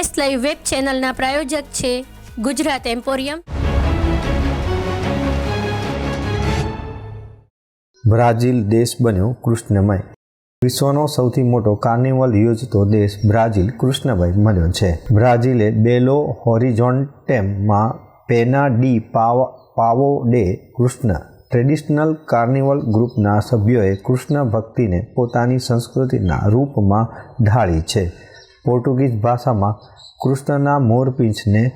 S live web ચેનલના પ્રાયોજક છે Gujarat emporium. Brazil દેશ બન્યો કૃષ્ણમય. વિશ્વનો સૌથી મોટો કાર્નિવલ યોજતો દેશ બ્રાઝિલ કૃષ્ણમય બન્યો છે. બ્રાઝિલે બેલો હોરિઝોન્ટેમમાં પેના ડી પાવો ડે કૃષ્ણ. ટ્રેડિશનલ કાર્નિવલ ગ્રુપના સભ્યોએ કૃષ્ણ ભક્તિને પોતાની સંસ્કૃતિના રૂપમાં ઢાળી છે. પોર્ટુગીઝ ભાષામાં કૃષ્ણના મોરપીંછને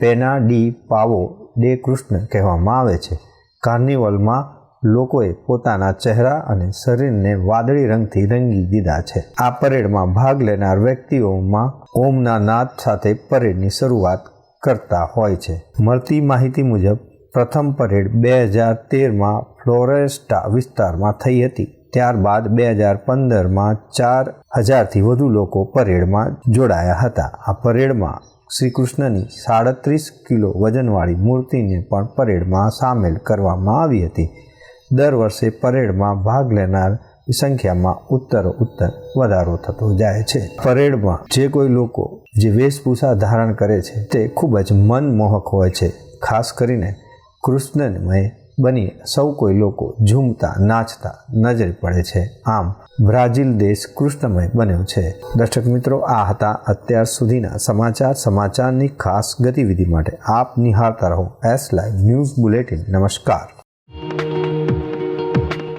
પેના ડી પાવો ડે કૃષ્ણ કહેવામાં આવે છે. કાર્નિવલમાં લોકોએ પોતાના ચહેરા અને શરીરને વાદળી રંગથી રંગી દીધા છે. આ પરેડમાં ભાગ લેનાર વ્યક્તિઓમાં ઓમના નાદ સાથે પરેડની શરૂઆત કરતા હોય છે. મળતી માહિતી મુજબ, પ્રથમ પરેડ બે હજાર તેરમાં ફ્લોરેસ્ટા વિસ્તારમાં થઈ હતી. ત્યારબાદ બે હજાર પંદરમાં ચાર હજારથી વધુ લોકો પરેડમાં જોડાયા હતા. આ પરેડમાં શ્રી કૃષ્ણની સાડત્રીસ કિલો વજનવાળી મૂર્તિને પણ પરેડમાં સામેલ કરવામાં આવી હતી. દર વર્ષે પરેડમાં ભાગ લેનાર સંખ્યામાં ઉત્તર ઉત્તર વધારો થતો જાય છે. પરેડમાં જે કોઈ લોકો જે વેશભૂષા ધારણ કરે છે તે ખૂબ જ મનમોહક હોય છે. ખાસ કરીને કૃષ્ણમય બની સૌ કોઈ લોકો ઝૂમતા, નાચતા નજરે પડે છે. આમ બ્રાઝિલ દેશ કૃષ્ણમય બન્યો છે. દર્શક મિત્રો, આ હતા અત્યાર સુધીના સમાચાર, સમાચારની ખાસ ગતિવિધિ માટે આપ નિહાળતા રહો. એસ લાઈવ ન્યૂઝ બુલેટિન નમસ્કાર.